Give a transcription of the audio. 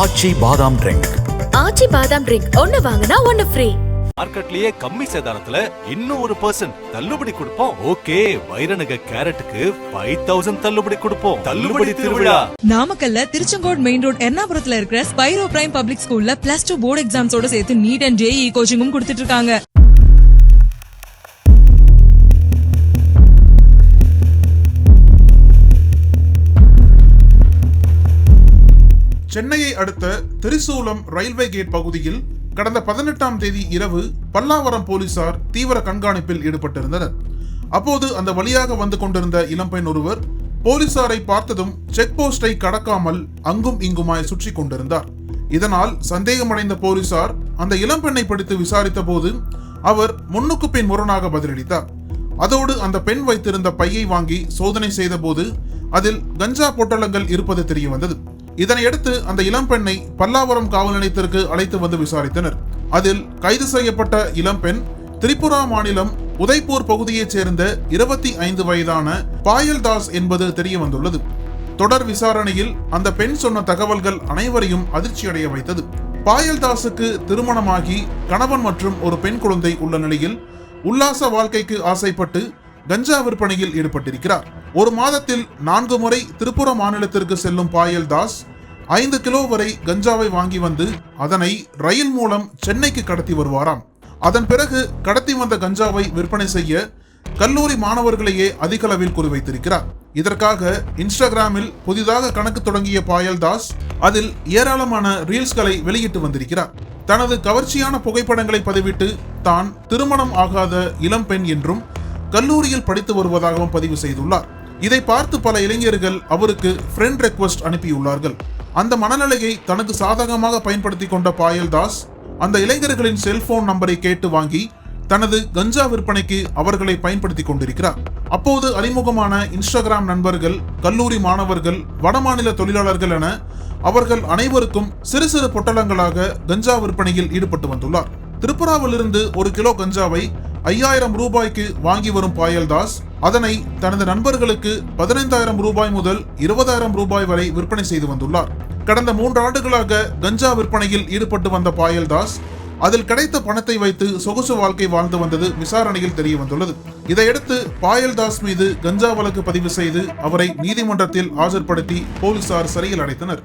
ஆச்சி பாதாம் ட்ரிங்க் ஆச்சி பாதாம் ட்ரிங்க் ஒன்னு வாங்கினா ஒன்னு ஃப்ரீ மார்க்கெட்லயே கம்மி சேதாரத்துல இன்னும் ஒரு பர்சன்ட் தள்ளுபடி கொடுப்போம். ஓகே வைரநக கேரட்டுக்கு ஃபைவ் தௌசண்ட் தள்ளுபடி கொடுப்போம். தள்ளுபடி திருவிழா. நாமக்கல்ல திருச்செங்கோடு மெயின் ரோட் எர்ணாபுரத்துல இருக்கிற ஸ்பைரோ பிரைம் பப்ளிக் ஸ்கூல்ல பிளஸ் டூ போர்டு எக்ஸாம்ஸோட சேர்த்து நீட் அண்ட் ஜேஇ கோச்சிங்கும் கொடுத்துட்டு இருக்காங்க. சென்னையை அடுத்த திரிசூலம் ரயில்வே கேட் பகுதியில் கடந்த பதினெட்டாம் தேதி இரவு பல்லாவரம் போலீசார் தீவிர கண்காணிப்பில் ஈடுபட்டிருந்தனர். அப்போது அந்த வழியாக வந்து கொண்டிருந்த இளம்பெண் ஒருவர் போலீசாரை பார்த்ததும் செக் போஸ்டை கடக்காமல் அங்கும் இங்குமாய் சுற்றி கொண்டிருந்தார். இதனால் சந்தேகமடைந்த போலீசார் அந்த இளம்பெண்ணை பிடித்து விசாரித்த போது அவர் முன்னுக்கு பின் முரணாக பதிலளித்தார். அதோடு அந்த பெண் வைத்திருந்த பையை வாங்கி சோதனை செய்தபோது அதில் கஞ்சா பொட்டலங்கள் இருப்பது தெரிய வந்தது இதனையடுத்து அந்த இளம்பெண்ணை பல்லாவரம் காவல் நிலையத்திற்கு அழைத்து வந்து விசாரித்தனர். அதில் கைது செய்யப்பட்ட இளம்பெண் திரிபுரா மாநிலம் உதய்பூர் பகுதியைச் சேர்ந்த இருபத்தி ஐந்து வயதான பாயல் தாஸ் என்பது தெரிய வந்துள்ளது தொடர் விசாரணையில் அந்த பெண் சொன்ன தகவல்கள் அனைவரையும் அதிர்ச்சியடைய வைத்தது. பாயல் தாஸுக்கு திருமணமாகி கணவன் மற்றும் ஒரு பெண் குழந்தை உள்ள நிலையில் உல்லாச வாழ்க்கைக்கு ஆசைப்பட்டு கஞ்சா விற்பனையில் ஈடுபட்டிருக்கிறார். ஒரு மாதத்தில் நான்கு முறை திரிபுரா மாநிலத்திற்கு செல்லும் பாயல் தாஸ் ஐந்து கிலோ வரை கஞ்சாவை வாங்கி வந்து அதனை ரயில் மூலம் சென்னைக்கு கடத்தி வருவாராம். அதன் பிறகு கடத்தி வந்த கஞ்சாவை விற்பனை செய்ய கல்லூரி மாணவர்களையே அதிக அளவில் குறிவைத்திருக்கிறார். இதற்காக இன்ஸ்டாகிராமில் புதிதாக கணக்கு தொடங்கிய பாயல் தாஸ் அதில் ஏராளமான ரீல்ஸ்களை வெளியிட்டு வந்திருக்கிறார். தனது கவர்ச்சியான புகைப்படங்களை பதிவிட்டு தான் திருமணம் ஆகாத இளம் பெண் என்றும் கல்லூரியில் படித்து வருவதாகவும் பதிவு செய்துள்ளார். இதை பார்த்து பல இளைஞர்கள் அவருக்கு ஃப்ரெண்ட் ரெக்வஸ்ட் அனுப்பியுள்ளார்கள். அந்த மனநிலையை தனக்கு சாதகமாக பயன்படுத்தி கொண்ட பாயல் தாஸ் அந்த இளைஞர்களின் செல்போன் நம்பரை கேட்டு வாங்கி தனது கஞ்சா விற்பனைக்கு அவர்களை பயன்படுத்தி கொண்டிருக்கிறார். அப்போது அறிமுகமான இன்ஸ்டாகிராம் நண்பர்கள் கல்லூரி மாணவர்கள் வடமாநில தொழிலாளர்கள் என அவர்கள் அனைவருக்கும் சிறு சிறு பொட்டலங்களாக கஞ்சா விற்பனையில் ஈடுபட்டு வந்துள்ளார். திரிபுராவிலிருந்து ஒரு கிலோ கஞ்சாவை ஐயாயிரம் ரூபாய்க்கு வாங்கி வரும் பாயல்தாஸ். அதனை தனது நண்பர்களுக்கு பதினைந்தாயிரம் ரூபாய் முதல் இருபதாயிரம் ரூபாய் வரை விற்பனை செய்து வந்துள்ளார். கடந்த மூன்று ஆண்டுகளாக கஞ்சா விற்பனையில் ஈடுபட்டு வந்த பாயல்தாஸ் அதில் கிடைத்த பணத்தை வைத்து சொகுசு வாழ்க்கை வாழ்ந்து வந்தது விசாரணையில் தெரிய வந்துள்ளது. இதையடுத்து பாயல்தாஸ் மீது கஞ்சா வழக்கு பதிவு செய்து அவரை நீதிமன்றத்தில் ஆஜர்படுத்தி போலீசார் சிறையில் அடைத்தனர்.